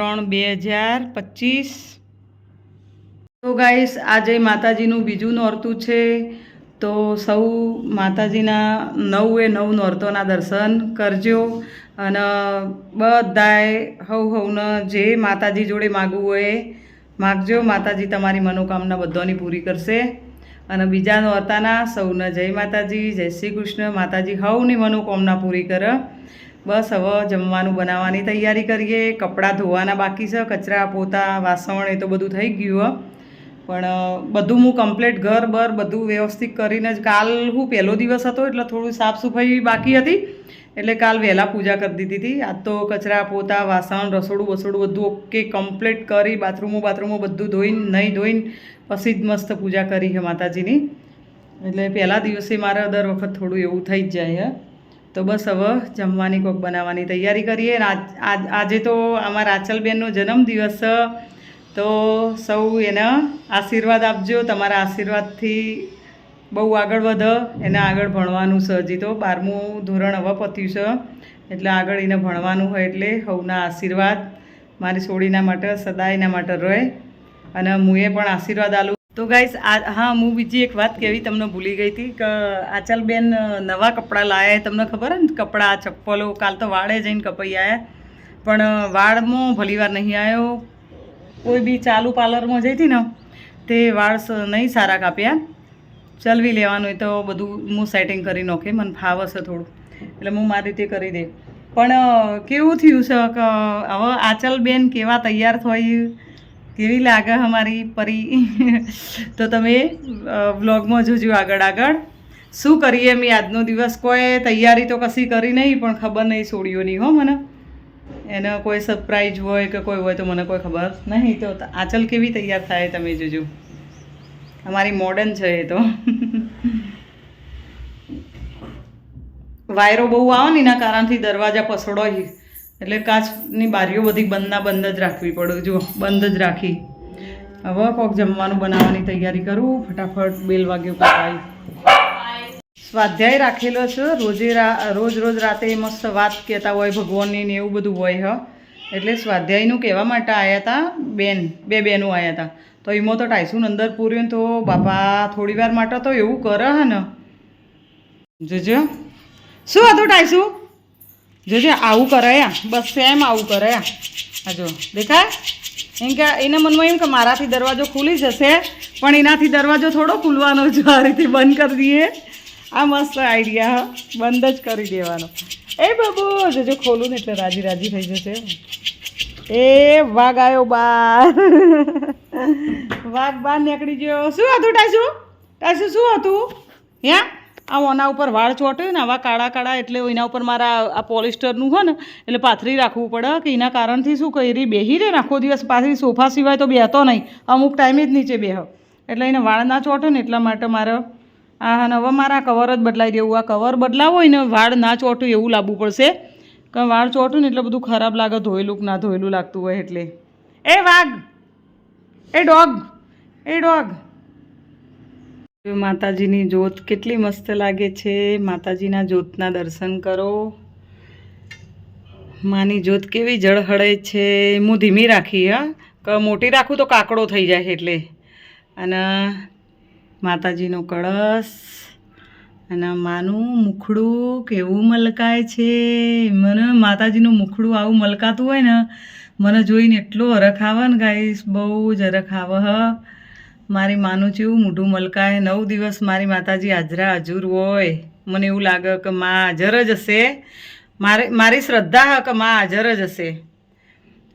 ત્રણ બે હજાર પચીસ. તો ગાઈસ આજે માતાજીનું બીજું નોરતું છે, તો સૌ માતાજીના નવે નવ નોરતોના દર્શન કરજો અને બધાએ હવ હવને જે માતાજી જોડે માગવું હોય, માગજો. માતાજી તમારી મનોકામના બધાની પૂરી કરશે. અને બીજા નોરતાના સૌને જય માતાજી, જય શ્રી કૃષ્ણ. માતાજી હવની મનોકામના પૂરી કરે. બસ હવે જમવાનું બનાવવાની તૈયારી કરીએ, કપડાં ધોવાના બાકી છે, કચરા પોતા, વાસણ એ તો બધું થઈ ગયું પણ બધું હું કમ્પ્લીટ ઘર બર બધું વ્યવસ્થિત કરીને જ કાલ હું પહેલો દિવસ હતો એટલે થોડું સાફ સફાઈ બાકી હતી. એટલે કાલ વહેલા પૂજા કરી દીધી હતી. આજ તો કચરા પોતા, વાસણ, રસોડું બસોડું બધું ઓકે કમ્પ્લીટ કરી, બાથરૂમો બાથરૂમો બધું ધોઈને, નહીં ધોઈને પછી જ મસ્ત પૂજા કરી છે માતાજીની. એટલે પહેલા દિવસે મારે દર વખત થોડું એવું થઈ જ જાય, હે. તો બસ હવે જમવાની કોક બનાવવાની તૈયારી કરીએ. આજ તો અમારા આચલબેનનો જન્મદિવસ, તો સૌ એને આશીર્વાદ આપજો. તમારા આશીર્વાદથી બહુ આગળ વધ. એને આગળ ભણવાનું છે હજી તો બારમું ધોરણ હવે પત્યું છે. એટલે આગળ એને ભણવાનું હોય એટલે સૌના આશીર્વાદ. મારી સોડીના માટે, સદાયના માટે રહે અને હું પણ આશીર્વાદ આલું તો ગાઈસ આ હા, હું બીજી એક વાત કહેવી તમને ભૂલી ગઈ હતી કે આચલબેન નવા કપડાં લાયા તમને ખબર ને, કપડાં, ચપ્પલો, કાલ તો વાળે જઈને કપાઈ આવ્યા પણ વાળમાં ભલીવાર નહીં આવ્યો કોઈ બી ચાલુ પાર્લરમાં જઈ હતી ને, તે વાળ નહીં સારા કાપ્યા. ચલવી લેવાનું તો બધું હું સેટિંગ કરી નાખે, મને ફાવશે થોડું. એટલે હું મારી રીતે કરી દે. પણ કેવું થયું છે કે હવે આચલબેન કેવા તૈયાર થઈ? કેવી લાગે અમારી પરી? તો તમે વ્લોગમાં જોજો આગળ આગળ. શું કરીએ મેં આજનો દિવસ? કોઈ તૈયારી તો કશી કરી નહીં, પણ ખબર નહીં છોડ્યો નહીં હો, મને. એને કોઈ સરપ્રાઈઝ હોય કે કોઈ હોય તો મને કોઈ ખબર નહીં. તો આચલ કેવી તૈયાર થાય તમે જોજો. અમારી મોડર્ન છે એ તો. વાયરો બહુ આવે ને એના કારણથી દરવાજા પસડોય એટલે કાચની બારીઓ બધી બંધના બંધ જ રાખવી પડે. જો બંધ જ રાખી. હવે કોક જમવાનું બનાવવાની તૈયારી કરું. ફટાફટ બેલ વાગ્યો કપાઈ. સ્વાધ્યાય રાખેલો છે. રોજે રોજ રોજ રાતે મસ્ત વાત કહેતા હોય ભગવાનની ને એવું બધું હોય, હ. એટલે સ્વાધ્યાયનું કહેવા માટે આવ્યા હતા બેન, બે બેનો આવ્યા હતા તો એમાં તો ટાઈસુન અંદર પૂર્યું તો બાપા થોડી વાર માટે તો એવું કરે, હે ને. જોજો. શું હતું ટાઈસુ? જોજો, આવું કરાયા બસ સેમ આવું કરાયા આ જો, દેખાય? એમ કે, એના મનમાં એમ કે, મારાથી દરવાજો ખુલી જશે, પણ એનાથી દરવાજો થોડો ખુલવાનો છે. આ રીતે બંધ કરી દઈએ. આ મસ્ત આઈડિયા બંધ જ કરી દેવાનો. એ બાબુ, જોજો, ખોલું ને એટલે રાજી રાજી થઈ જશે. એ વાઘ આવ્યો બાર. વાઘ બહાર નીકળી ગયો. શું હતું, ટાસુ? ટાસુ, શું હતું? યા આ ઓના ઉપર વાળ ચોટ્યું ને આવા કાળા કાળા એટલે એના ઉપર મારા આ પોલિસ્ટરનું હોય ને, એટલે પાથરી રાખવું પડે કે એના કારણથી શું કરી બેહી રહે ને આખો દિવસ, પાથરી સોફા સિવાય તો બેહતો નહીં. અમુક ટાઈમે જ નીચે બેહ. એટલે એને વાળ ના ચોટે ને એટલા માટે મારે આ હા હવે મારા કવર જ બદલાઈ દેવું. આ કવર બદલાવો હોય ને વાળ ના ચોટું એવું લાવવું પડશે. કે વાળ ચોટું ને એટલે બધું ખરાબ લાગે, ધોયેલું કે ના ધોયેલું લાગતું હોય એટલે. એ વાઘ! એ ડોગ! એ ડોગ! માતાજીની જોત કેટલી મસ્ત લાગે છે. માતાજીના જોતના દર્શન કરો. માની જોત કેવી જળહળે છે. હું ધીમી રાખી, હા. મોટી રાખું તો કાકડો થઈ જાય એટલે. અને માતાજીનો કળશ અને માનું મુખડું કેવું મલકાય છે. મને માતાજીનું મુખડું આવું મલકાતું હોય ને, મને જોઈને એટલો અરખ આવે ને ગાઈસ, બહુ જ અરખ આવે, હ. મારી માનું જેવું મોઢું મલકાય, નવ દિવસ મારી માતાજી હાજરા હજુર હોય. મને એવું લાગે કે માં હાજર જ હશે. મારે, મારી શ્રદ્ધા હ કે માં હાજર જ હશે.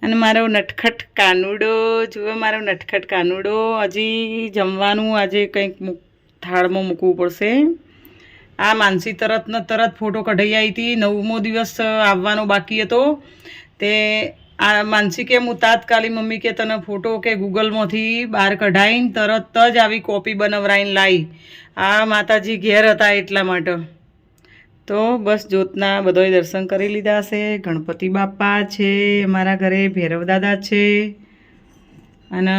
અને મારો નટખટ કાનુડો, જુઓ મારો નટખટ કાનુડો. હજી જમવાનું આજે કંઈક મૂક, થાળમાં મૂકવું પડશે. આ માનસી તરત ને તરત ફોટો કઢાઈ આવી હતી. નવમો દિવસ આવવાનો બાકી હતો. તે આ માનસી કે હું તાત્કાલિક મમ્મી કે તને ફોટો કે ગૂગલમાંથી બહાર કઢાઈને તરત જ આવી કોપી બનાવરાઈને લાવી આ માતાજી ઘેર હતા એટલા માટે. તો બસ જ્યોતના બધોય દર્શન કરી લીધા છે. ગણપતિ બાપા છે અમારા ઘરે ભૈરવ દાદા છે અને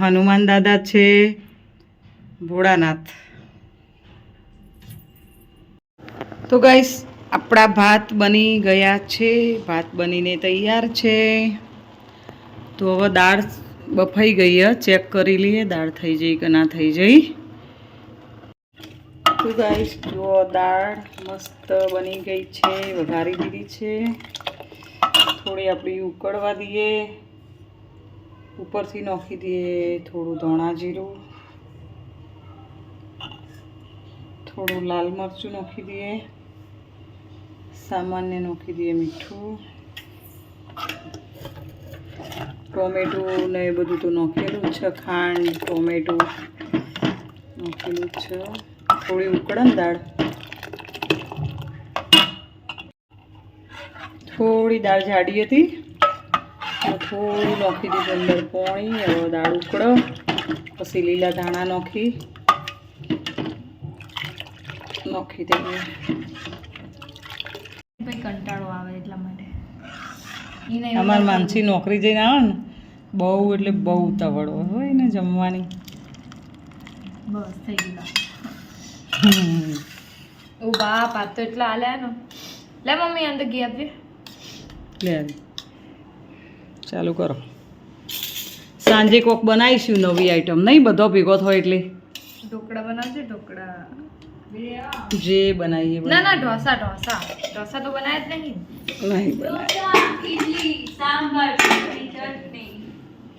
હનુમાન દાદા છે, ભોળાનાથ. તો ગાઈસ આપણા ભાત બની ગયા છે, ભાત બનીને તૈયાર છે. તો હવે દાળ બફાઈ ગઈ હે, ચેક કરી લઈએ, દાળ થઈ જઈ કે ના થઈ જઈ. તો ગાઈસ જુઓ દાળ મસ્ત બની ગઈ છે, વઘારી દીધી છે. થોડી આપણી ઉકળવા દઈએ, ઉપરથી નાખી દઈએ થોડું ધોણા જીરું. થોડું લાલ મરચું નાખી દઈએ. સામાન્ય નોખી દઈએ મીઠું. ટોમેટું ને એ બધું તો નોખેલું છે, ખાંડ, ટોમેટું નોખેલું છે. થોડી ઉકળે ને દાળ. થોડી દાળ જાડી હતી. થોડું નોખી દીધું અંદર પોણી, હવે દાળ ઉકળો. પછી લીલા ધાણા નોખી. નોખી દઈએ. ભાઈ કંટાળો આવે એટલા માટે. અમારા માનસી નોકરી જઈને આવે ને બહુ એટલે બહુ તવડો હોય ને જમવાની. બસ થઈ ગયું ઓ બાપ આ તો એટલા આલ્યા ને લે મમ્મી અંદર ઘી આપજે. લે ચાલુ કરો. સાંજે કોક બનાવીશું નવી આઈટમ નહીં બધો ભેગો થાય એટલે. ઢોકળા બનાવજે ઢોકળા. જે બનાવીએ ના ના ઢોસા ઢોસા. ઢોસા તો બનાવ્યા જ નહીં. નહીં બનાવીએ ઇડલી સાંભાર ચટણી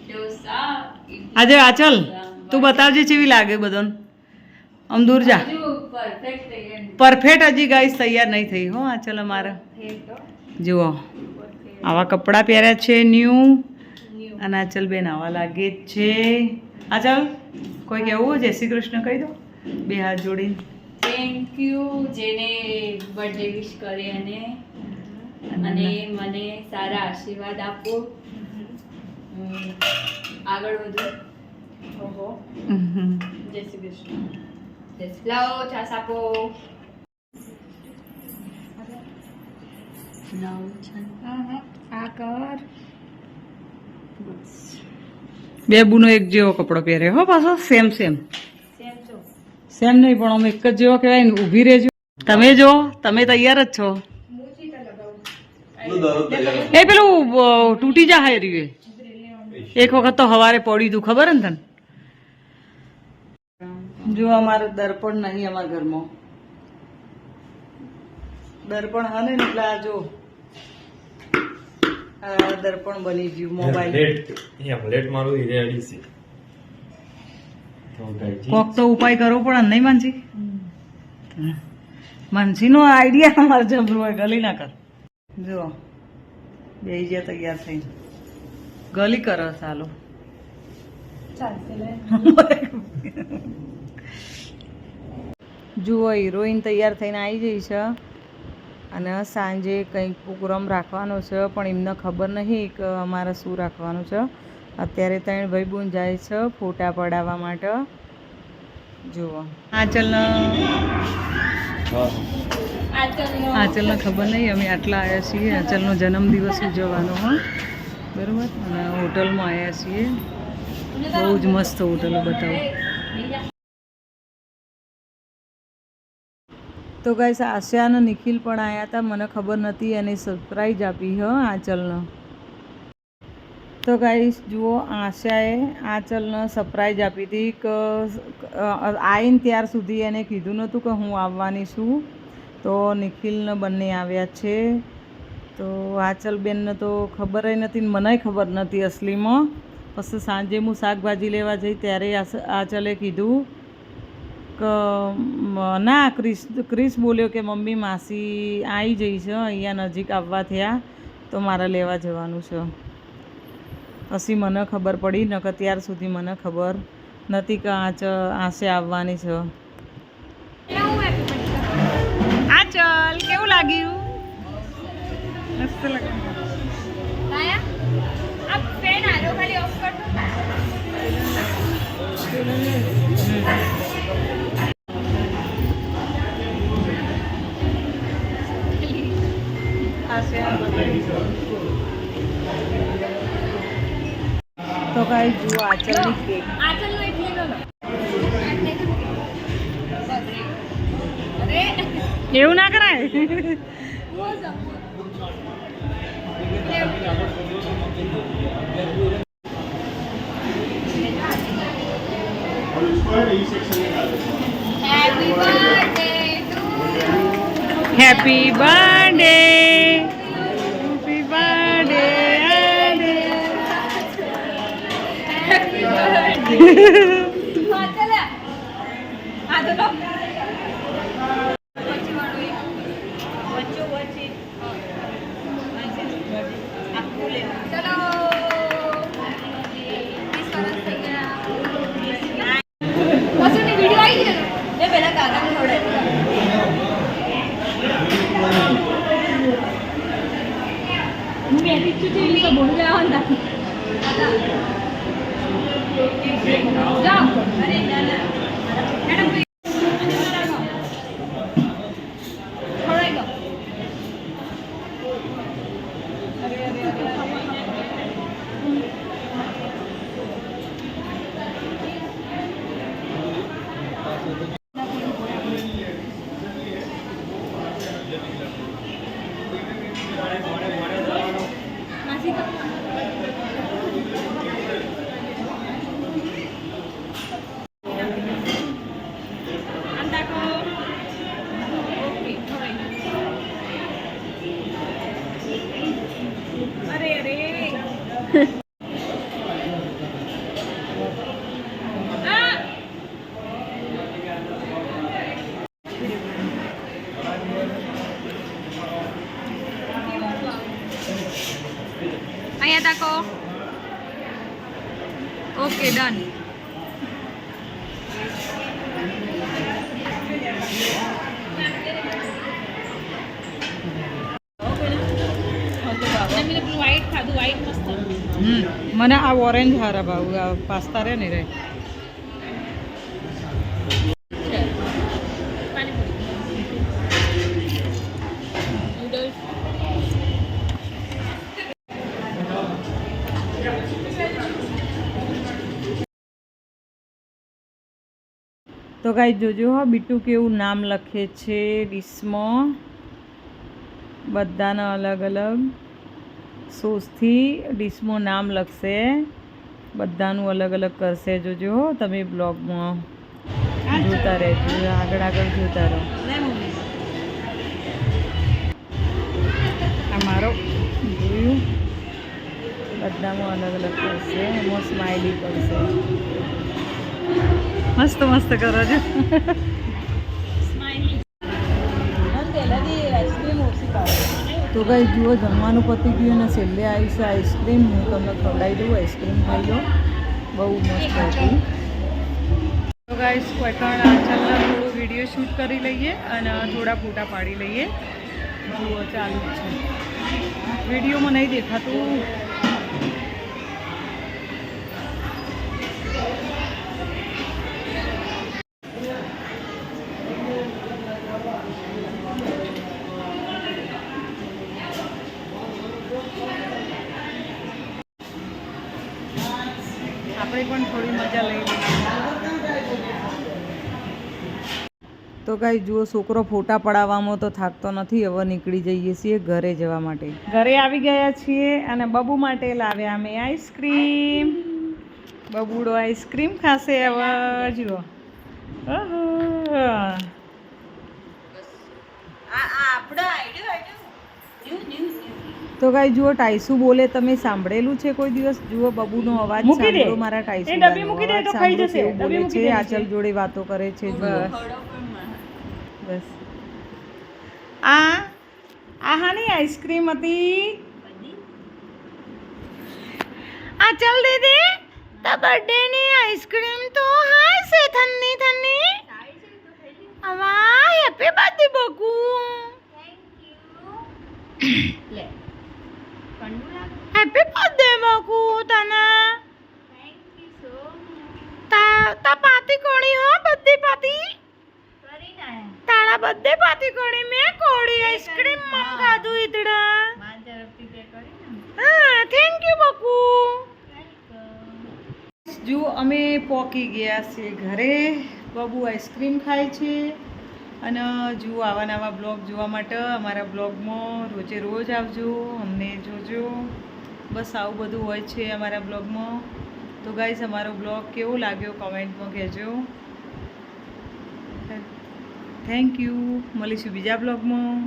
ઢોસા આજે આ ચાલ તું બતાવજે કેવી લાગે બધોન. આમ દૂર જા. પરફેક્ટ હજી ગાઈસ તૈયાર નહીં થઈ. હો આ ચલ અમારા. જુઓ આવા કપડાં પહેર્યા છે ન્યૂ અને આચલ બેન આવા લાગે જ છે. આચલ કોઈ કહેવું જય શ્રી કૃષ્ણ કહી દો. બે હાથ જોડીને. થેન્ક યુ જેને બર્થડે વિશ કરી અને અને મને સારા આશીર્વાદ આપો. આગળ વધુ. ઓહો. જય શ્રી કૃષ્ણ. જય શ્રી લાવો છાસ આપો. આ કર. બે બુનો એક જેવો કપડો પહેરે હો પાછો. સેમ સેમ સેમ નહીં, પણ અમે એક જ જેવા કહેવાય ને, ઊભી રહેજો. તમે જો, તમે તૈયાર જ છો. એ પેલું તૂટી જા હાય એક વખત તો હવારે પડી તું ખબર ને તને? જો અમારે દર્પણ નહીં અમારા ઘરમાં. દર્પણ હા ને એટલે જો દર્પણ બની ગયું, મોબાઈલ. લેટ મારું હીરે અડીસી કોક તો ઉપાય કરવો પડે નહીં માનસી? માનસી નો આઈડિયા અમારે જબરું હોય ગલી ના કર. જો બે ગયા તૈયાર થઈને. ગલી કરો સાલો. જુઓ હિરોઈન તૈયાર થઈને આવી જઈ છે. અને સાંજે કંઈક પ્રોગ્રામ રાખવાનો છે પણ એમને ખબર નહીં કે અમારે શું રાખવાનું છે. અત્યારે ત્રણ ભાઈ બહેન જાય છે ફોટા પડાવવા માટે. જુઓ. આંચલનો આંચલને ખબર નહીં, અમે આટલા આવ્યા છીએ. આંચલનો જન્મદિવસ ઉજવવાનો, હો. બરાબર? અને હોટલમાં આવ્યા છીએ. બહુ જ મસ્ત હોટલો બતાવો. તો ગાઈસ આશા અને નિખિલ પણ આવ્યા હતા. મને ખબર નથી, એને સરપ્રાઈઝ આપી, હ, આંચલનો. તો ગાઈસ જુઓ આશાએ આંચલને સરપ્રાઈઝ આપી હતી કે આવીને ત્યાર સુધી એને કીધું નહોતું કે હું આવવાની છું. તો નિખિલને બંને આવ્યા છે. તો આંચલબેનને તો ખબર નથી મને ખબર નથી અસલીમાં. પછી સાંજે હું શાકભાજી લેવા જઈ ત્યારે આંચલે કીધું કે ના, ક્રિસ ક્રિસ બોલ્યો કે મમ્મી માસી આવી જઈ છે, અહીંયા નજીક આવવા થયા, તો મારે લેવા જવાનું છે. પછી મને ખબર પડી નકર ત્યાર સુધી મને ખબર નથી કે આંચ આંસે આવવાની છે. આંચલ કેવું લાગ્યું? મસ્ત લાગ્યું. આ તો કાંઈ જુઓ આંચલની કેક. આચલનો એટલે લો એવું ના કરાય? હેપી બર્થડે બર્થડે હા ચાલે આ તો લો વચ્ચે વાળો એક. વચ્ચો વચ્ચે આખું લેવું ચલો વીસ વર્ષ થઈ ગયા કશુંની વીડિયો આવી ગયો ને પેલા કાકાને થોડે હું બેઠી જ છું તો બોલ રહ્યા જાઓ અરે ના ના મેડમ ખવડાવી દો માસી તો આમ તાકો ઓકે ખવડાવી અરે અરે આ અહીંયા તાકો ઓકે ડન વ્હાઈટ ખાધું વ્હાઈટ મસ્ત હમ મને આ ઓરેન્જ હારા ભાવ પાસ્તા રે ને રે. તો કાંઈ જોજો હા, બીટુ કેવું નામ લખે છે ડીશમાં બધાના અલગ અલગ સોસથી ડીશનું નામ લખશે. બધાનું અલગ અલગ કરશે. જોજો તમે બ્લોગમાં જોતા રહેજો. આગળ આગળ જોતા રહો. મારો, જોયું? બધામાં અલગ અલગ કરશે. એમાં સ્માઇલી કરશે. મસ્ત મસ્ત કરો છો. તો ગાઈ જુઓ, જમવાનું પતી ગયું અને છેલ્લે આવી છે આઈસ્ક્રીમ હું તમને ખવડાવી દઉં આઈસ્ક્રીમ ખાઈ લો. બહુ મસ્ત હતી. તો ગાઈસ પઠાણ આંચલના થોડું વીડિયો શૂટ કરી લઈએ અને થોડા ફોટા પાડી લઈએ. જુઓ, ચાલુ છે. વિડીયોમાં નહીં દેખાતું. આપણે પણ થોડી મજા લઈ તો કઈ જુઓ છોકરો ફોટા પડાવવામાં તો થાકતો નથી હવે નીકળી જઈએ છીએ ઘરે જવા માટે. ઘરે આવી ગયા છીએ અને બબુ માટે લાવ્યા અમે આઈસ્ક્રીમ. બબુડો આઈસ્ક્રીમ ખાશે હવે જુઓ. ઓહો. તો કાંઈ જુઓ ટાઈસુ બોલે તમે સાંભળેલું છે કોઈ દિવસ? જુઓ બબુનો અવાજ સાંભળો મારા ટાઈસુ બોલે છે આચલ જોડે વાતો કરે છે જુઓ. બસ. આ આ હાની આઈસ્ક્રીમ હતી? આચલ દીદી તા બર્થડે ની આઈસ્ક્રીમ તો હા છે થન્ની થન્ની આવા happy birthday Baku. Happy birthday Baku તને તા તા પાતી કોણી હો? બર્થડે પાતી તારા બર્થડે પાતી કોણી મેં કોડી આઈસ્ક્રીમ મમ ખાધું ઈદડા હા થેન્ક યુ બકુ જો અમે પોકી ગયા છીએ ઘરે, બબુ આઈસ્ક્રીમ ખાય છે. અને જુઓ આવા નવા બ્લોગ જોવા માટે અમારા બ્લોગમાં રોજે રોજ આવજો, અમને જોજો. બસ આવું બધું હોય છે અમારા બ્લોગમાં. તો ગાઈઝ અમારો બ્લોગ કેવો લાગ્યો કોમેન્ટમાં કહેજો. થેન્ક યુ મળીશું બીજા બ્લોગમાં.